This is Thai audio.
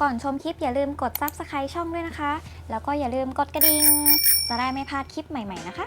ก่อนชมคลิปอย่าลืมกด subscribe ช่องด้วยนะคะ แล้วก็อย่าลืมกดกระดิ่ง จะได้ไม่พลาดคลิปใหม่ ๆ นะคะ